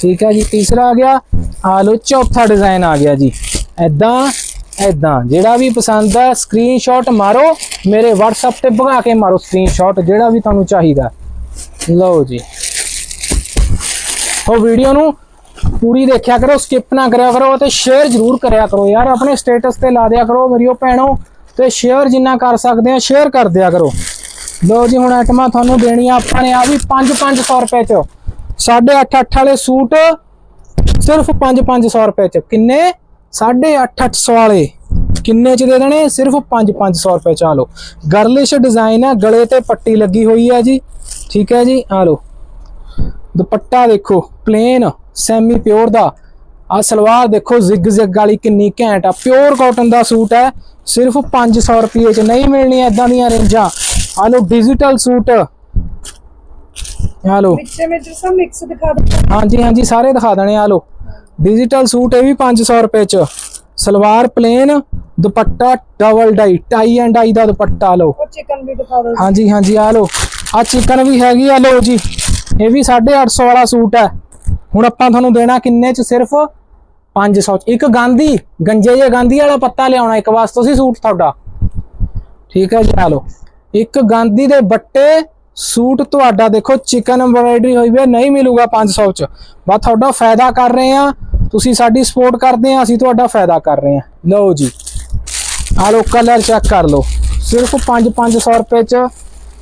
ਠੀਕ ਹੈ ਜੀ? ਤੀਸਰਾ ਆ ਗਿਆ ਆ ਲਓ, ਚੌਥਾ ਡਿਜ਼ਾਈਨ ਆ ਗਿਆ ਜੀ। ਐਦਾਂ ਐਦਾਂ ਜਿਹੜਾ ਵੀ ਪਸੰਦ ਹੈ ਸਕਰੀਨਸ਼ਾਟ ਮਾਰੋ, ਮੇਰੇ WhatsApp ਤੇ ਭਗਾ ਕੇ ਮਾਰੋ ਸਕਰੀਨਸ਼ਾਟ ਜਿਹੜਾ ਵੀ ਤੁਹਾਨੂੰ ਚਾਹੀਦਾ। ਲਓ ਜੀ। ਉਹ ਵੀਡੀਓ ਨੂੰ ਪੂਰੀ ਦੇਖਿਆ ਕਰੋ ਸਕਿਪ ਨਾ ਕਰਿਆ ਕਰੋ ਤੇ ਸ਼ੇਅਰ ਜ਼ਰੂਰ ਕਰਿਆ ਕਰੋ ਯਾਰ, ਆਪਣੇ ਸਟੇਟਸ ਤੇ ਲਾ ਦਿਆ ਕਰੋ ਮੇਰੀਓ ਭੈਣੋ ਤੇ ਸ਼ੇਅਰ ਜਿੰਨਾ ਕਰ ਸਕਦੇ ਆ ਸ਼ੇਅਰ ਕਰ ਦਿਆ ਕਰੋ। ਲਓ ਜੀ, ਹੁਣ ਆਈਟਮਾਂ ਤੁਹਾਨੂੰ ਦੇਣੀਆਂ ਆਪਾਂ ਨੇ ਆ ਵੀ 5-500 ਰੁਪਏ ਚ। 8.5 ਵਾਲੇ ਸੂਟ ਸਿਰਫ 5-500 ਰੁਪਏ ਚ। ਕਿੰਨੇ? 8.5 ਵਾਲੇ। ਕਿੰਨੇ ਚ ਦੇ ਦੇਣੇ? ਸਿਰਫ 5-500 ਰੁਪਏ ਚ। ਆ ਲਓ ਗਰਲਿਸ਼ ਡਿਜ਼ਾਈਨ ਹੈ ਗਲੇ ਤੇ ਪੱਟੀ ਲੱਗੀ ਹੋਈ ਹੈ ਜੀ। ਠੀਕ ਹੈ ਜੀ, ਆ ਲਓ। ਦੁਪੱਟਾ ਦੇਖੋ ਪਲੇਨ ਸੈਮੀ ਪਿਓਰ ਦਾ। ਆ ਸਲਵਾਰ ਦੇਖੋ ਜ਼ਿਗ ਜ਼ਿਗ ਵਾਲੀ ਕਿੰਨੀ ਘੈਂਟ ਆ। ਪਿਓਰ ਕਾਟਨ ਦਾ ਸੂਟ ਹੈ। ਸਿਰਫ 500 ਰੁਪਏ ਚ ਨਹੀਂ ਮਿਲਣੀ ਐਦਾਂ ਦੀਆਂ ਰੇਂਜਾਂ। ਆ ਲਓ ਡਿਜੀਟਲ ਸੂਟ। ਆ ਲਓ। ਵਿੱਚੇ ਵਿੱਚ ਸਭ ਮਿਕਸ ਦਿਖਾ ਦੋ ਹਾਂਜੀ ਹਾਂਜੀ ਸਾਰੇ ਦਿਖਾ ਦੇਣੇ ਆ ਲਓ। ਡਿਜੀਟਲ ਸੂਟ ਇਹ ਵੀ 500 ਰੁਪਏ ਚ। Salwar plain dupatta double dye tie and dye ਦਾ ਦੁਪੱਟਾ ਉਹ ਚਿਕਨ ਵੀ ਦਿਖਾ ਦੋ ਹਾਂਜੀ ਹਾਂਜੀ ਆ ਲਓ। ਆ ਚਿਕਨ ਵੀ ਹੈਗੀ ਆ ਲਓ ਜੀ। ਇਹ ਵੀ 850 ਵਾਲਾ ਸੂਟ ਹੈ। ਹੁਣ ਆਪਾਂ ਤੁਹਾਨੂੰ ਦੇਣਾ ਕਿੰਨੇ ਚ ਸਿਰਫ? 500 ਚ। ਇੱਕ ਗਾਂਧੀ ਗੰਜੇ ਜੇ ਗਾਂਧੀ ਵਾਲਾ ਪੱਤਾ ਲਿਆਉਣਾ ਇੱਕ ਵਾਸਤੇ ਸੀ ਸੂਟ ਤੁਹਾਡਾ। ਠੀਕ ਹੈ ਜੀ ਆ ਲਓ। ਇੱਕ ਗਾਂਧੀ ਦੇ ਬੱਟੇ ਸੂਟ ਤੁਹਾਡਾ ਦੇਖੋ ਚਿਕਨ ਐਮਬਰਾਇਡਰੀ ਹੋਈ ਵੀ ਹੈ, ਨਹੀਂ ਮਿਲੂਗਾ 500 ਚ। ਬਸ ਤੁਹਾਡਾ ਫਾਇਦਾ ਕਰ ਰਹੇ ਆ ਤੁਸੀਂ ਸਾਡੀ ਸਪੋਰਟ ਕਰਦੇ ਆ ਅਸੀਂ ਤੁਹਾਡਾ ਫਾਇਦਾ ਕਰ ਰਹੇ ਆ ਲਓ ਜੀ। ਆ ਲਓ ਕਲਰ ਚੈੱਕ ਕਰ ਲਓ। ਸਿਰਫ 5-500 ਰੁਪਏ ਚ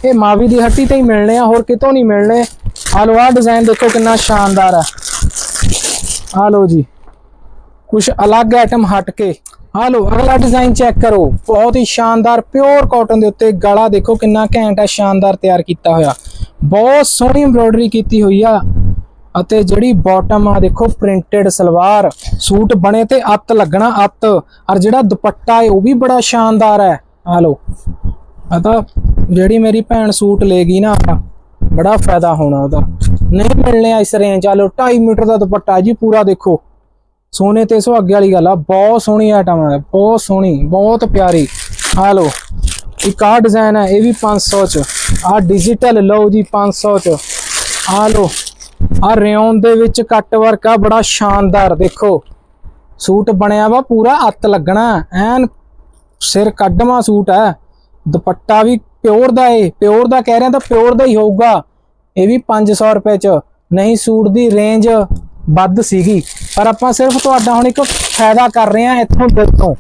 ਇਹ ਮਾਵੀ ਦੀ ਹੱਟੀ ਤੇ ਹੀ ਮਿਲਣੇ ਆ, ਹੋਰ ਕਿਤੋਂ ਨਹੀਂ ਮਿਲਣੇ। ਆ ਲਓ ਆਹ ਡਿਜ਼ਾਈਨ ਦੇਖੋ ਕਿੰਨਾ ਸ਼ਾਨਦਾਰ ਹੈ ਆ ਲਓ ਜੀ ਕੁਝ ਅਲੱਗ ਆਈਟਮ ਹਟ ਕੇ। ਆ ਲਓ, ਅਗਲਾ ਡਿਜ਼ਾਈਨ ਚੈੱਕ ਕਰੋ। ਬਹੁਤ ਹੀ ਸ਼ਾਨਦਾਰ ਪਿਓਰ ਕਾਟਨ ਦੇ ਉੱਤੇ ਗਲਾ ਦੇਖੋ ਕਿੰਨਾ ਘੈਂਟ ਹੈ ਸ਼ਾਨਦਾਰ ਤਿਆਰ ਕੀਤਾ ਹੋਇਆ। ਬਹੁਤ ਸੋਹਣੀ ਐਮਬ੍ਰੋਇਡਰੀ ਕੀਤੀ ਹੋਈ ਆ। ਅਤੇ ਜਿਹੜੀ ਬਾਟਮ ਆ, ਦੇਖੋ ਪ੍ਰਿੰਟਡ ਸਲਵਾਰ। ਸੂਟ ਬਣੇ ਤੇ ਅੱਤ ਲੱਗਣਾ ਅੱਤ। ਔਰ ਜਿਹੜਾ ਦੁਪੱਟਾ ਹੈ, ਉਹ ਵੀ ਬੜਾ ਸ਼ਾਨਦਾਰ ਹੈ। ਆ ਲਓ ਆ ਜਿਹੜੀ ਮੇਰੀ ਭੈਣ ਸੂਟ ਲੈ ਗਈ ਨਾ, ਬੜਾ ਫਾਇਦਾ ਹੋਣਾ ਉਹਦਾ। ਨਹੀਂ ਮਿਲਣੇ ਇਸ ਰੇਂਜ ਆ ਲਓ 2.5 ਮੀਟਰ ਦਾ ਦੁਪੱਟਾ ਜੀ, ਪੂਰਾ ਦੇਖੋ। ਸੋਨੇ ਤੇ ਸੁਹਾਗੇ ਵਾਲੀ ਗੱਲ ਆ, ਬਹੁਤ ਸੋਹਣੀ ਆਈਟਮ ਆ, ਬਹੁਤ ਸੋਹਣੀ, ਬਹੁਤ ਪਿਆਰੀ। ਆ ਲਓ, ਇੱਕ ਆ ਡਿਜ਼ਾਈਨ ਹੈ ਇਹ ਵੀ 500 ਚ। ਆ ਡਿਜੀਟਲ ਲਓ ਜੀ 500 ਚ। ਆ ਲਓ ਆ ਰਿਓਨ ਦੇ ਵਿੱਚ ਕੱਟ ਵਰਕ ਆ, ਬੜਾ ਸ਼ਾਨਦਾਰ, ਦੇਖੋ। ਸੂਟ ਬਣਿਆ ਵਾ, ਪੂਰਾ ਅੱਤ ਲੱਗਣਾ, ਐਨ ਸਿਰ ਕੱਢਵਾ ਸੂਟ ਹੈ ਦੁਪੱਟਾ ਵੀ ਪਿਓਰ ਦਾ ਏ, ਪਿਓਰ ਦਾ ਕਹਿ ਰਿਹਾ ਤਾਂ ਪਿਓਰ ਦਾ ਹੀ ਹੋਊਗਾ। ਇਹ ਵੀ 500 ਰੁਪਏ ਚ। ਨਹੀਂ, ਸੂਟ ਦੀ ਰੇਂਜ ਵੱਧ ਸੀਗੀ। ਪਰ ਆਪਾਂ ਸਿਰਫ ਤੁਹਾਡਾ ਹੁਣ ਇੱਕ ਫਾਇਦਾ ਕਰ ਰਹੇ ਹਾਂ ਇੱਥੋਂ ਦਿਲ ਤੋਂ।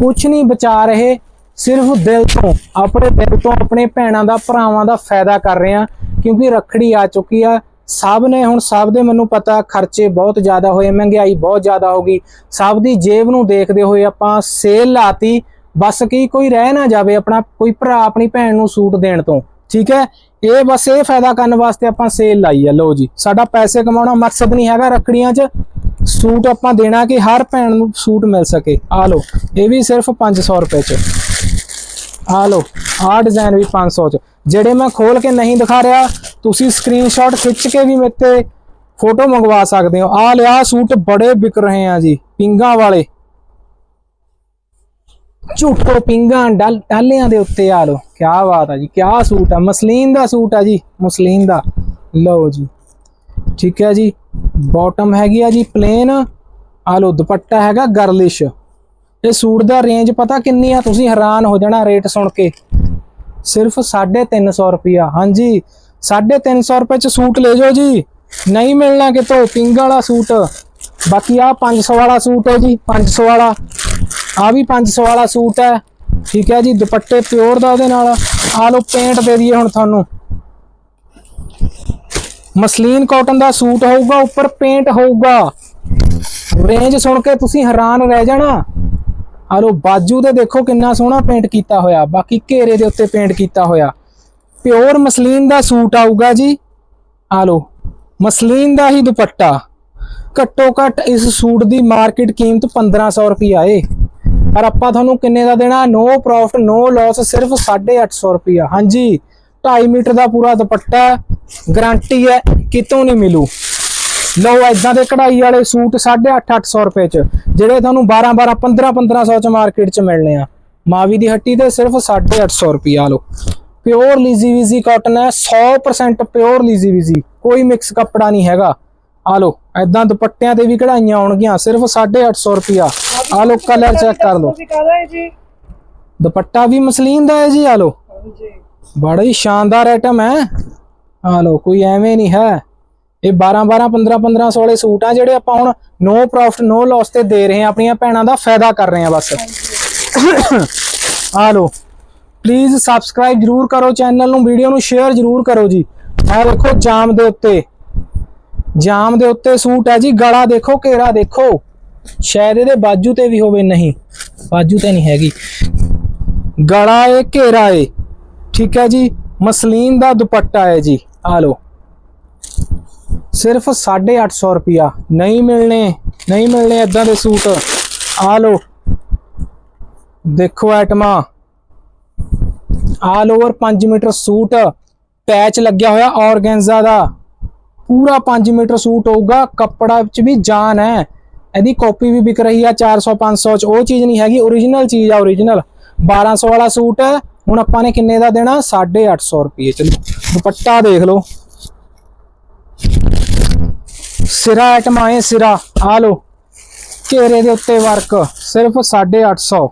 ਕੁਝ ਨਹੀਂ ਬਚਾ ਰਹੇ, ਸਿਰਫ ਦਿਲ ਤੋਂ। ਆਪਣੇ ਦਿਲ ਤੋਂ ਆਪਣੇ ਭੈਣਾਂ ਦਾ, ਭਰਾਵਾਂ ਦਾ ਫਾਇਦਾ ਕਰ ਰਹੇ ਹਾਂ। ਕਿਉਂਕਿ ਰੱਖੜੀ ਆ ਚੁੱਕੀ ਆ। ਸਭ ਨੇ ਹੁਣ, ਸਭ ਦੇ ਮੈਨੂੰ ਪਤਾ, ਖਰਚੇ ਬਹੁਤ ਜ਼ਿਆਦਾ ਹੋਏ, ਮਹਿੰਗਾਈ ਬਹੁਤ ਜ਼ਿਆਦਾ ਹੋ ਗਈ। ਸਭ ਦੀ ਜੇਬ ਨੂੰ ਦੇਖਦੇ ਹੋਏ ਆਪਾਂ ਸੇਲ ਲਾਤੀ। ਬਸ ਕੀ ਕੋਈ ਰਹਿ ਨਾ ਜਾਵੇ ਆਪਣਾ, ਕੋਈ ਭਰਾ ਆਪਣੀ ਭੈਣ ਨੂੰ ਸੂਟ ਦੇਣ ਤੋਂ, ਠੀਕ ਹੈ? ਇਹ ਬਸ ਇਹ ਫਾਇਦਾ ਕਰਨ ਵਾਸਤੇ ਆਪਾਂ ਸੇਲ ਲਾਈ ਹੈ ਲਓ ਜੀ। ਸਾਡਾ ਪੈਸੇ ਕਮਾਉਣਾ ਮਕਸਦ ਨਹੀਂ ਹੈਗਾ ਰੱਖੜੀਆਂ 'ਚ। ਸੂਟ ਆਪਾਂ ਦੇਣਾ ਕਿ ਹਰ ਭੈਣ ਨੂੰ ਸੂਟ ਮਿਲ ਸਕੇ। ਆ ਲਓ, ਇਹ ਵੀ ਸਿਰਫ 500 ਰੁਪਏ 'ਚ। ਆ ਲਓ, ਆਹ ਡਿਜ਼ਾਈਨ ਵੀ 500 ਚ। ਜਿਹੜੇ ਮੈਂ ਖੋਲ ਕੇ ਨਹੀਂ ਦਿਖਾ ਰਿਹਾ, ਤੁਸੀਂ ਸਕਰੀਨਸ਼ਾਟ ਖਿੱਚ ਕੇ ਵੀ ਮੇਰੇ ਤੇ ਫੋਟੋ ਮੰਗਵਾ ਸਕਦੇ ਹੋ। ਆ ਲਿਆ, ਸੂਟ ਬੜੇ ਵਿਕ ਰਹੇ ਆ ਜੀ, ਪਿੰਗਾ ਵਾਲੇ। ਝੂਠੋ ਪਿੰਗਾ ਡਲ ਟਾਲਿਆਂ ਦੇ ਉੱਤੇ ਆ ਲਓ। ਕੀ ਬਾਤ ਆ ਜੀ ਕੀ ਸੂਟ ਆ। ਮਸਲੀਨ ਦਾ ਸੂਟ ਆ ਜੀ, ਮਸਲੀਨ ਦਾ। ਲਓ ਜੀ। ਠੀਕ ਹੈ ਜੀ। ਬਾਟਮ ਹੈਗੀ ਆ ਜੀ ਪਲੇਨ ਆ ਲਓ, ਦੁਪੱਟਾ ਹੈਗਾ ਗਰਲਿਸ਼ ਇਹ ਸੂਟ ਦਾ ਰੇਂਜ ਪਤਾ ਕਿੰਨੀ ਆ? ਤੁਸੀਂ ਹੈਰਾਨ ਹੋ ਜਾਣਾ ਰੇਟ ਸੁਣ ਕੇ। ਸਿਰਫ 350 ਰੁਪਿਆ ਹਾਂਜੀ 350 ਰੁਪਏ ਚ ਸੂਟ ਲੈ ਜਾਓ ਜੀ। ਨਹੀਂ ਮਿਲਣਾ ਕਿਤੋਂ, ਪਿੰਗ ਵਾਲਾ ਸੂਟ। ਬਾਕੀ ਆ 500 ਵਾਲਾ ਸੂਟ ਹੈ ਜੀ 500 ਵਾਲਾ। ਆ ਵੀ 500 ਵਾਲਾ ਸੂਟ ਹੈ। ਠੀਕ ਹੈ ਜੀ, ਦੁਪੱਟੇ ਪਿਓਰ ਦਾ ਉਹਦੇ ਨਾਲ। ਆ ਲਓ ਪੇਂਟ ਦੇ ਦਈਏ ਹੁਣ ਤੁਹਾਨੂੰ। ਮਸਲੀਨ ਕਾਟਨ ਦਾ ਸੂਟ ਹੋਊਗਾ, ਉੱਪਰ ਪੇਂਟ ਹੋਊਗਾ। ਰੇਂਜ ਸੁਣ ਕੇ ਤੁਸੀਂ ਹੈਰਾਨ ਰਹਿ ਜਾਣਾ। ਆ ਲੋ ਬਾਜੂ ਤੇ ਦੇਖੋ ਕਿੰਨਾ ਸੋਹਣਾ ਪੇਂਟ ਕੀਤਾ ਹੋਇਆ। ਬਾਕੀ ਘੇਰੇ ਦੇ ਉੱਤੇ ਪੇਂਟ ਕੀਤਾ ਹੋਇਆ। ਪਿਓਰ ਮਸਲੀਨ ਦਾ ਸੂਟ ਆਊਗਾ ਜੀ। ਆ ਲੋ ਮਸਲੀਨ ਦਾ ਹੀ ਦੁਪੱਟਾ। ਘੱਟੋ ਘੱਟ ਇਸ ਸੂਟ ਦੀ ਮਾਰਕੀਟ ਕੀਮਤ 1500 ਰੁਪਿਆ ਏ। ਪਰ ਆਪਾਂ ਤੁਹਾਨੂੰ ਕਿੰਨੇ ਦਾ ਦੇਣਾ? ਨੋ ਪ੍ਰੋਫਿਟ ਨੋ ਲਾਸ ਸਿਰਫ 850 ਰੁਪਿਆ ਹਾਂਜੀ 2.5 ਮੀਟਰ ਦਾ ਪੂਰਾ ਦੁਪੱਟਾ ਗਾਰੰਟੀ ਹੈ ਕਿਤੋਂ ਨਹੀਂ ਮਿਲੂ। ਲਓ ਐਦਾਂ ਦੇ ਕਢਾਈ ਵਾਲੇ ਸੂਟ 8.5 800 ਰੁਪਏ ਚ, ਜਿਹੜੇ ਤੁਹਾਨੂੰ 12 12 15 1500 ਚ ਮਾਰਕੀਟ ਚ ਮਿਲਣੇ ਆ। ਮਾਵੀ ਦੀ ਹੱਟੀ ਤੇ ਸਿਰਫ 850 ਰੁਪਿਆ ਲਓ। ਪਿਓਰ ਲੀਜ਼ੀ ਵੀਜ਼ੀ ਕਾਟਨ ਹੈ। 100% ਪਿਓਰ ਲੀਜ਼ੀ ਵੀਜ਼ੀ ਕੋਈ ਮਿਕਸ ਕੱਪੜਾ ਨਹੀਂ ਹੈਗਾ। ਆ ਲਓ ਐਦਾਂ ਦੁਪੱਟਿਆਂ ਤੇ ਵੀ ਕਢਾਈਆਂ ਆਉਣਗੀਆਂ ਸਿਰਫ 850 ਰੁਪਿਆ ਆ ਲਓ ਕਲਰ ਚੈੱਕ ਕਰ ਲਓ। ਦੁਪੱਟਾ ਵੀ ਮਸਲੀਨ ਦਾ ਹੈ ਜੀ ਆ ਲਓ। ਬੜਾ ਹੀ ਸ਼ਾਨਦਾਰ ਆਈਟਮ ਹੈ। ਆ ਲਓ ਕੋਈ ਐਵੇਂ ਨਹੀਂ ਹੈ। ਇਹ 12 12 15 1500 ਵਾਲੇ ਸੂਟ ਆ ਜਿਹੜੇ ਆਪਾਂ ਹੁਣ ਨੋ ਪ੍ਰੋਫਿਟ ਨੋ ਲਾਸ ਤੇ ਦੇ ਰਹੇ ਹਾਂ ਆਪਣੀਆਂ ਭੈਣਾਂ ਦਾ ਫਾਇਦਾ ਕਰ ਰਹੇ ਹਾਂ ਬਸ। ਆ ਲਓ ਪਲੀਜ਼ ਸਬਸਕ੍ਰਾਈਬ ਜਰੂਰ ਕਰੋ ਚੈਨਲ ਨੂੰ ਵੀਡੀਓ ਨੂੰ ਸ਼ੇਅਰ ਜਰੂਰ ਕਰੋ ਜੀ। ਆ ਦੇਖੋ ਜਾਮ ਦੇ ਉੱਤੇ। ਜਾਮ ਦੇ ਉੱਤੇ ਸੂਟ ਹੈ ਜੀ, ਗਲਾ ਦੇਖੋ, ਘੇਰਾ ਦੇਖੋ। ਸ਼ਾਇਦ ਇਹਦੇ ਬਾਜੂ ਤੇ ਵੀ ਹੋਵੇ, ਨਹੀਂ। ਬਾਜੂ ਤੇ ਨਹੀਂ ਹੈਗੀ। ਗਲਾ ਏ, ਘੇਰਾ ਏ। ਠੀਕ ਹੈ ਜੀ, ਮਸਲੀਨ ਦਾ ਦੁਪੱਟਾ ਹੈ ਜੀ। ਆ ਲਓ। ਸਿਰਫ 850 ਰੁਪਿਆ ਨਹੀਂ ਮਿਲਣੇ ਨਹੀਂ ਮਿਲਣੇ ਇਦਾਂ ਦੇ ਸੂਟ। ਆ ਲਓ। ਦੇਖੋ ਆਈਟਮਾਂ all over 5 metre suit. Patch ਲੱਗਿਆ ਹੋਇਆ, ਔਰਗੈਂਜ਼ਾ ਦਾ। ਪੂਰਾ 5 ਮੀਟਰ ਸੂਟ ਹੋਊਗਾ, ਕੱਪੜਾ ਵਿੱਚ ਵੀ ਜਾਨ ਹੈ। ਇਹਦੀ ਕਾਪੀ ਵੀ ਵਿਕ ਰਹੀ ਆ 400 500 ਚ। ਉਹ ਚੀਜ਼ ਨਹੀਂ ਹੈਗੀ origignal ਚੀਜ਼ ਆ origignal 1200 ਵਾਲਾ ਸੂਟ ਹੈ, ਹੁਣ ਆਪਾਂ ਨੇ ਕਿੰਨੇ ਦਾ ਦੇਣਾ? 850 ਰੁਪਏ। ਚਲੋ, ਦੁਪੱਟਾ ਦੇਖ ਲਓ। ਸਿਰਾ ਆਈਟਮ ਆਏ, ਸਿਰਾ। ਆ ਲਓ। ਘੇਰੇ ਦੇ ਉੱਤੇ ਵਰਕ ਸਿਰਫ 850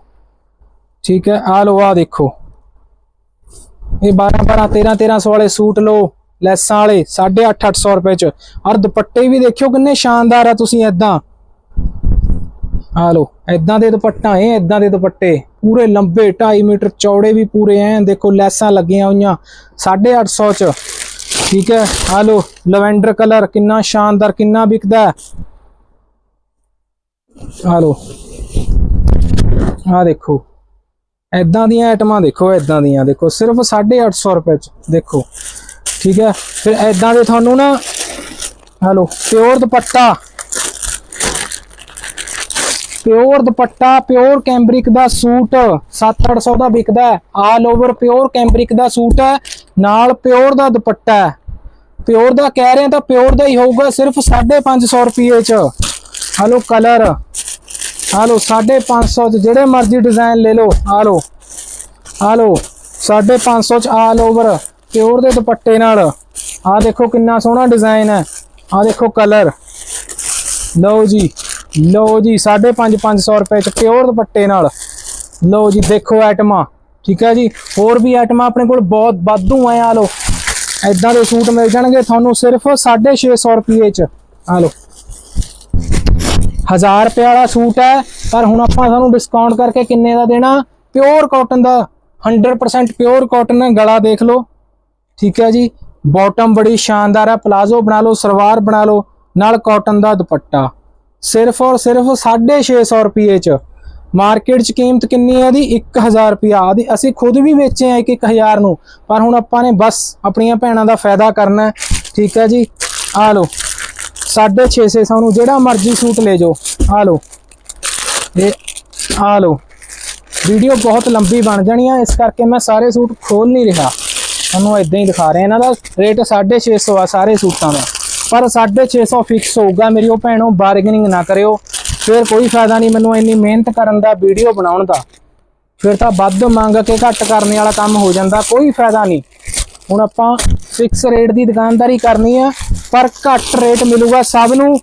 ਠੀਕ ਹੈ, ਆ ਲਓ, ਆ ਦੇਖੋ। ਇਹ 12 12 13 1300 ਵਾਲੇ ਸੂਟ ਲਓ। ਲੈਸਾਂ ਵਾਲੇ 850 800 ਰੁਪਏ ਚ। ਔਰ ਦੁਪੱਟੇ ਵੀ ਦੇਖਿਓ ਕਿੰਨੇ ਸ਼ਾਨਦਾਰ ਆ ਤੁਸੀਂ ਐਦਾਂ ਆ ਲਓ ਐਦਾਂ ਦੇ ਦੁਪੱਟਾ ਏ ਐਦਾਂ ਦੇ ਦੁਪੱਟੇ। ਪੂਰੇ ਲੰਬੇ 2.5 ਮੀਟਰ ਚੌੜੇ ਵੀ ਪੂਰੇ ਐ, ਦੇਖੋ ਲੈਸਾਂ ਲੱਗੀਆਂ ਹੋਈਆਂ 850 ਚ। ਠੀਕ ਹੈ ਆ ਲਓ, ਲਵੈਂਡਰ ਕਲਰ ਕਿੰਨਾ ਸ਼ਾਨਦਾਰ, ਕਿੰਨਾ ਵਿਕਦਾ ਆ ਲਓ ਆ ਦੇਖੋ। ਐਦਾਂ ਦੀਆਂ ਆਈਟਮਾਂ ਦੇਖੋ ਐਦਾਂ ਦੀਆਂ ਦੇਖੋ, ਸਿਰਫ 850 ਰੁਪਏ ਚ, ਦੇਖੋ। ਠੀਕ ਹੈ? ਫਿਰ ਐਦਾਂ ਦੇ ਤੁਹਾਨੂੰ ਨਾ, hello pure dupatta. Pure dupatta pure cambric ਦਾ ਸੂਟ 7-800 ਦਾ ਵਿਕਦਾ ਆਲ ਓਵਰ ਪਿਓਰ ਕੈਂਬਰਿਕ ਦਾ ਸੂਟ ਹੈ, ਨਾਲ ਪਿਓਰ ਦਾ ਦੁਪੱਟਾ ਹੈ। ਪਿਓਰ ਦਾ ਕਹਿ ਰਹੇ ਤਾਂ ਪਿਓਰ ਦਾ ਹੀ ਹੋਊਗਾ, ਸਿਰਫ 550 ਰੁਪਏ ਚ। ਹਲੋ ਕਲਰ ਹਲੋ 550 ਚ, ਜਿਹੜੇ ਮਰਜ਼ੀ ਡਿਜ਼ਾਈਨ ਲੈ ਲਓ, ਆ ਲਓ। ਆ ਲਓ 550 ਚ ਆਲ ਓਵਰ ਪਿਓਰ ਦੇ ਦੁਪੱਟੇ ਨਾਲ। ਆਹ ਦੇਖੋ ਕਿੰਨਾ ਸੋਹਣਾ ਡਿਜ਼ਾਈਨ ਹੈ। ਆ ਦੇਖੋ ਕਲਰ। ਲਓ ਜੀ ਲਓ ਜੀ 5.5 500 ਰੁਪਏ ਚ ਪਿਓਰ ਦੁਪੱਟੇ ਨਾਲ। ਲਓ ਜੀ, ਦੇਖੋ ਆਈਟਮਾਂ ਠੀਕ ਹੈ ਜੀ, ਹੋਰ ਵੀ ਆਈਟਮਾਂ ਆਪਣੇ ਕੋਲ ਬਹੁਤ ਵਾਧੂ ਆ ਆ ਲਓ। ਐਦਾਂ ਦੇ ਸੂਟ ਮਿਲ ਜਾਣਗੇ ਤੁਹਾਨੂੰ ਸਿਰਫ 650 ਰੁਪਏ ਚ। ਆ ਲਓ। 1000 ਰੁਪਏ ਵਾਲਾ ਸੂਟ ਹੈ, ਪਰ ਹੁਣ ਆਪਾਂ ਤੁਹਾਨੂੰ ਡਿਸਕਾਊਂਟ ਕਰਕੇ ਕਿੰਨੇ ਦਾ ਦੇਣਾ? ਪਿਓਰ ਕਾਟਨ ਦਾ। 100% ਪਿਓਰ ਕਾਟਨ ਗਲਾ ਦੇਖ ਲਓ। ਠੀਕ ਹੈ ਜੀ। ਬਾਟਮ ਬੜੀ ਸ਼ਾਨਦਾਰ ਹੈ। ਪਲਾਜ਼ੋ ਬਣਾ ਲਓ, ਸਲਵਾਰ ਬਣਾ ਲਓ, ਨਾਲ ਕਾਟਨ ਦਾ ਦੁਪੱਟਾ। ਸਿਰਫ ਔਰ ਸਿਰਫ 650 ਰੁਪਏ ਚ ਮਾਰਕੀਟ ਚ ਕੀਮਤ ਕਿੰਨੀ ਹੈ ਇਹਦੀ 1000 ਰੁਪਿਆ ਆਦੀ ਅਸੀਂ ਖੁਦ ਵੀ ਵੇਚੇ ਆ 1000 ਨੂੰ। ਪਰ ਹੁਣ ਆਪਾਂ ਨੇ ਬਸ ਆਪਣੀਆਂ ਭੈਣਾਂ ਦਾ ਫਾਇਦਾ ਕਰਨਾ ਠੀਕ ਹੈ ਜੀ। ਆ ਲਓ 650 ਨੂੰ ਜਿਹੜਾ ਮਰਜ਼ੀ ਸੂਟ ਲੈ ਜਾਓ। ਆ ਲਓ, ਇਹ ਆ ਲਓ। ਵੀਡੀਓ ਬਹੁਤ ਲੰਬੀ ਬਣ ਜਾਣੀ ਆ। ਇਸ ਕਰਕੇ ਮੈਂ ਸਾਰੇ ਸੂਟ ਖੋਲ ਨਹੀਂ ਰਿਹਾ। ਤੁਹਾਨੂੰ ਇਦਾਂ ਹੀ ਦਿਖਾ ਰਹੇ ਇਹਨਾਂ ਦਾ ਰੇਟ 650 ਆ ਸਾਰੇ ਸੂਟਾਂ ਦਾ। ਪਰ 650 ਫਿਕਸ ਹੋਊਗਾ ਮੇਰੀ ਉਹ ਭੈਣੋ ਬਾਰਗੇਨਿੰਗ ਨਾ ਕਰਿਓ। ਫਿਰ ਕੋਈ ਫਾਇਦਾ ਨਹੀਂ ਮੈਨੂੰ ਇੰਨੀ ਮਿਹਨਤ ਕਰਨ ਦਾ ਵੀਡੀਓ ਬਣਾਉਣ ਦਾ। ਫਿਰ ਤਾਂ ਵੱਧ ਮੰਗ ਕੇ ਘੱਟ ਕਰਨ ਵਾਲਾ ਕੰਮ ਹੋ ਜਾਂਦਾ, ਕੋਈ ਫਾਇਦਾ ਨਹੀਂ। ਹੁਣ ਆਪਾਂ ਫਿਕਸ ਰੇਟ ਦੀ ਦੁਕਾਨਦਾਰੀ ਕਰਨੀ ਆ, ਪਰ ਘੱਟ ਰੇਟ ਮਿਲੂਗਾ ਸਭ ਨੂੰ।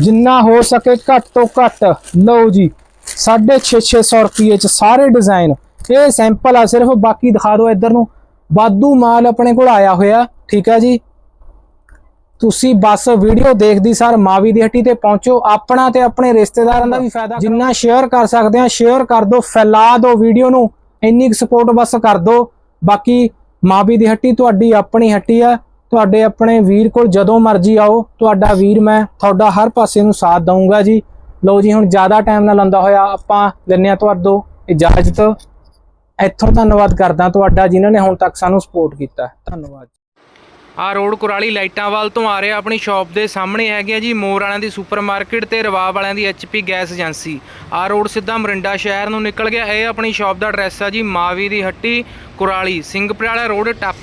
ਜਿੰਨਾ ਹੋ ਸਕੇ ਘੱਟ ਤੋਂ ਘੱਟ। ਲਓ ਜੀ 650 ਰੁਪਏ ਚ ਸਾਰੇ ਡਿਜ਼ਾਈਨ ਇਹ ਸੈਂਪਲ ਆ, ਸਿਰਫ ਬਾਕੀ ਦਿਖਾ ਦਿਓ ਇੱਧਰ ਨੂੰ। ਬਾਦੂ ਮਾਲ ਆਪਣੇ ਕੋਲ ਆਇਆ ਹੋਇਆ, ਠੀਕ ਹੈ ਜੀ। ਤੁਸੀਂ ਬਸ ਵੀਡੀਓ ਦੇਖਦੀ ਸਰ ਮਾਵੀ ਦੀ ਹੱਟੀ ਤੇ ਪਹੁੰਚੋ, ਆਪਣਾ ਤੇ ਆਪਣੇ ਰਿਸ਼ਤੇਦਾਰਾਂ ਦਾ ਵੀ ਫਾਇਦਾ ਜਿੰਨਾ ਸ਼ੇਅਰ ਕਰ ਸਕਦੇ ਆ ਸ਼ੇਅਰ ਕਰ ਦਿਓ, ਫੈਲਾ ਦਿਓ ਵੀਡੀਓ ਨੂੰ, ਇੰਨੀ ਕੁ ਸਪੋਰਟ ਬਸ ਕਰ ਦਿਓ। ਬਾਕੀ ਮਾਵੀ ਦੀ ਹੱਟੀ ਤੁਹਾਡੀ ਆਪਣੀ ਹੱਟੀ ਆ, ਤੁਹਾਡੇ ਆਪਣੇ ਵੀਰ ਕੋਲ ਜਦੋਂ ਮਰਜ਼ੀ ਆਓ, ਤੁਹਾਡਾ ਵੀਰ ਮੈਂ ਤੁਹਾਡਾ ਹਰ ਪਾਸੇ ਨੂੰ ਸਾਥ ਦਊਂਗਾ ਜੀ। ਲਓ ਜੀ, ਹੁਣ ਜ਼ਿਆਦਾ ਟਾਈਮ ਨਾ ਲੰਦਾ ਹੋਇਆ, ਆਪਾਂ ਲੈਂਦੇ ਹਾਂ ਤੁਹਾਡੋ ਇਜਾਜ਼ਤ। ਇੱਥੋਂ ਧੰਨਵਾਦ ਕਰਦਾ ਤੁਹਾਡਾ ਜਿਨ੍ਹਾਂ ਨੇ ਹੁਣ ਤੱਕ ਸਾਨੂੰ ਸਪੋਰਟ ਕੀਤਾ। ਧੰਨਵਾਦ। ਆ ਰੋਡ ਕੁਰਾਲੀ ਲਾਈਟਾਂ ਵੱਲ ਤੋਂ ਆ ਰਿਹਾ ਆਪਣੀ ਸ਼ਾਪ ਦੇ ਸਾਹਮਣੇ ਹੈਗੇ ਆ ਜੀ, ਮੋਰ ਵਾਲਿਆਂ ਦੀ ਸੁਪਰ ਮਾਰਕੀਟ ਤੇ ਰਵਾਬ ਵਾਲਿਆਂ ਦੀ ਐਚਪੀ ਗੈਸ ਏਜੰਸੀ। ਆ ਰੋਡ ਸਿੱਧਾ ਮਰਿੰਡਾ ਸ਼ਹਿਰ ਨੂੰ ਨਿਕਲ ਗਿਆ। ਇਹ ਆਪਣੀ ਸ਼ਾਪ ਦਾ ਐਡਰੈਸ ਆ ਜੀ, ਮਾਵੀ ਦੀ ਹੱਟੀ ਕੁਰਾਲੀ। ਸਿੰਘਪੁਰ ਵਾਲਾ ਰੋਡ ਟੱਪ